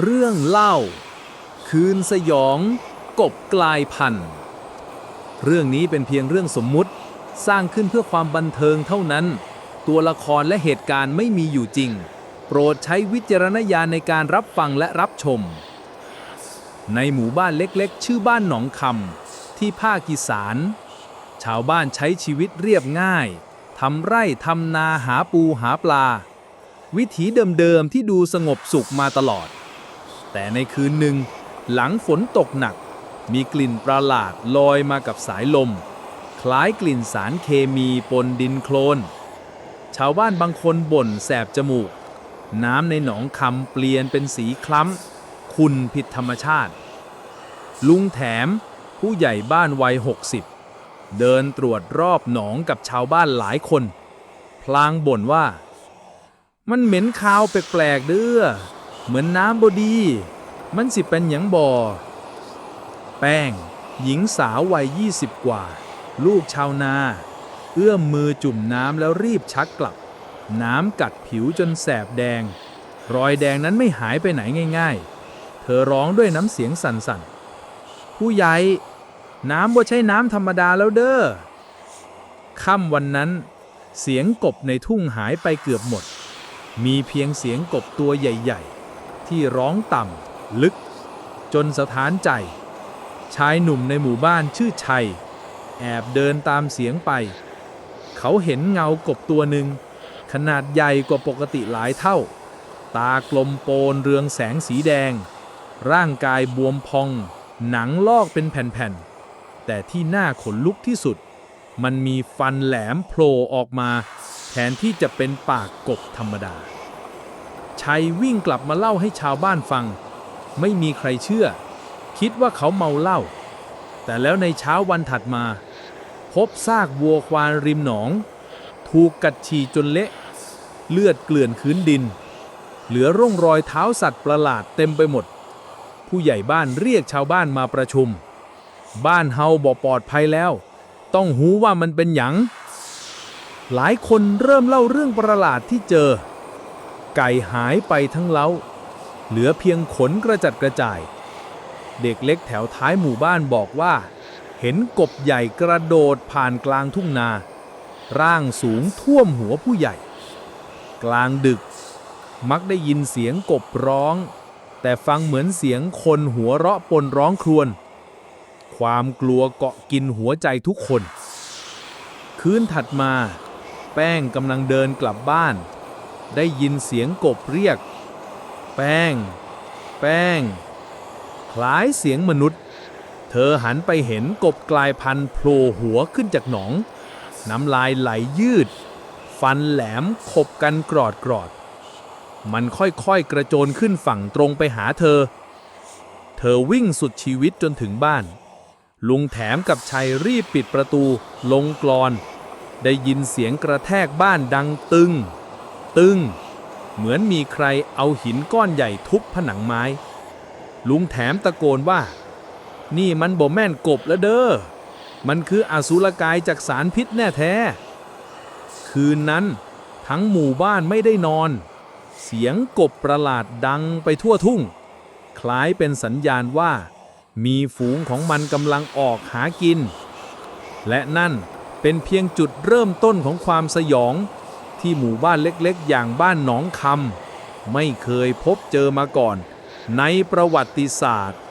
เรื่องเล่า คืนสยอง กบกลายพันธุ์เรื่องนี้เป็นเพียงเรื่องสมมุติ สร้างขึ้นเพื่อความบันเทิงเท่านั้น ตัวละครและเหตุการณ์ไม่มีอยู่จริง โปรดใช้วิจารณญาณในการรับฟังและรับชม ในหมู่บ้านเล็กๆ ชื่อบ้านหนองคำที่ภาคอีสาน ชาวบ้านใช้ชีวิตเรียบง่ายทำไร่ทำนาหาปูหาปลา วิถีเดิมๆที่ดูสงบสุขมาตลอด แต่ในคืนหนึ่ง หลังฝนตกหนัก มีกลิ่นประหลาดลอยมากับสายลม คล้ายกลิ่นสารเคมีปนดินโคลน ชาวบ้านบางคนบ่นแสบจมูก น้ำในหนองคำเปลี่ยนเป็นสีคล้ำคุณผิดธรรมชาติ ลุงแถมผู้ใหญ่บ้านวัย 60 เดินตรวจรอบหนองกับชาวบ้านหลายคน พลางบ่นว่า มันเหม็นคาวแปลกๆเด้อ เหมือนน้ำบดี มันสิเป็นหยังบ่อ แป้ง หญิงสาววัย 20 กว่า ลูกชาวนา เอื้อมมือจุ่มน้ำแล้วรีบชักกลับ น้ำกัดผิวจนแสบแดง รอยแดงนั้นไม่หายไปไหนง่ายๆ เธอร้องด้วยน้ำเสียงสั่นๆ ผู้ใหญ่ น้ำบ่ใช่น้ำธรรมดาแล้วเด้อค่ำวันนั้น เสียงกบในทุ่งหายไปเกือบหมด มีเพียงเสียงกบตัวใหญ่ ๆ ที่ร้องต่ำลึก จนสะท้านใจ ชายหนุ่มในหมู่บ้านชื่อชัย แอบเดินตามเสียงไป เขาเห็นเงากบตัวหนึ่ง ขนาดใหญ่กว่าปกติหลายเท่า ตากลมโปนเรืองแสงสีแดง ร่างกายบวมพอง หนังลอกเป็นแผ่นๆ แต่ที่น่าขนลุกที่สุด มันมีฟันแหลมโผล่ออกมา แทนที่จะเป็นปากกบธรรมดา ชัยวิ่งกลับมาเล่าให้ชาวบ้านฟัง ไม่มีใครเชื่อ คิดว่าเขาเมาเหล้าแต่แล้วในเช้าวันถัดมา พบซากวัวควานริมหนอง ถูกกัดฉี่จนเละ เลือดเกลื่อนพื้นดิน เหลือร่องรอยเท้าสัตว์ประหลาดเต็มไปหมด ผู้ใหญ่บ้านเรียกชาวบ้านมาประชุม บ้านเฮาบ่ปลอดภัยแล้ว ต้องหูว่ามันเป็นหยัง หลายคนเริ่มเล่าเรื่องประหลาดที่เจอ ไก่หายไปทั้งเล้า เหลือเพียงขนกระจัดกระจาย เด็กเล็กแถวท้ายหมู่บ้านบอกว่า เห็นกบใหญ่กระโดดผ่านกลางทุ่งนา ร่างสูงท่วมหัวผู้ใหญ่ กลางดึกมักได้ยินเสียงกบร้อง แต่ฟังเหมือนเสียงคนหัวเราะปนร้องครวญความกลัวเกาะกินหัวใจทุกคน คืนถัดมา แป้งกำลังเดินกลับบ้าน ได้ยินเสียงกบเรียก แป้ง แป้ง คล้ายเสียงมนุษย์ เธอหันไปเห็นกบกลายพันธุ์โผล่หัวขึ้นจากหนอง น้ำลายไหลยืด ฟันแหลมขบกันกรอดกรอด มันค่อยๆกระโจนขึ้นฝั่งตรงไปหาเธอ เธอวิ่งสุดชีวิตจนถึงบ้าน ลุงแถมกับชัยรีบปิดประตู ลงกรอน ได้ยินเสียงกระแทกบ้านดังตึง ตึง เหมือนมีใครเอาหินก้อนใหญ่ทุบผนังไม้ ลุงแถมตะโกนว่า นี่มันบ่แม่นกบแล้วเด้อ มันคืออสุรกายจากสารพิษแน่แท้ คืนนั้นทั้งหมู่บ้านไม่ได้นอน เสียงกบประหลาดดังไปทั่วทุ่ง คล้ายเป็นสัญญาณว่า มีฝูงของมันกำลังออกหากิน และนั่นเป็นเพียงจุดเริ่มต้นของความสยอง ที่หมู่บ้านเล็กๆ อย่างบ้านหนองคำไม่เคยพบเจอมาก่อน ในประวัติศาสตร์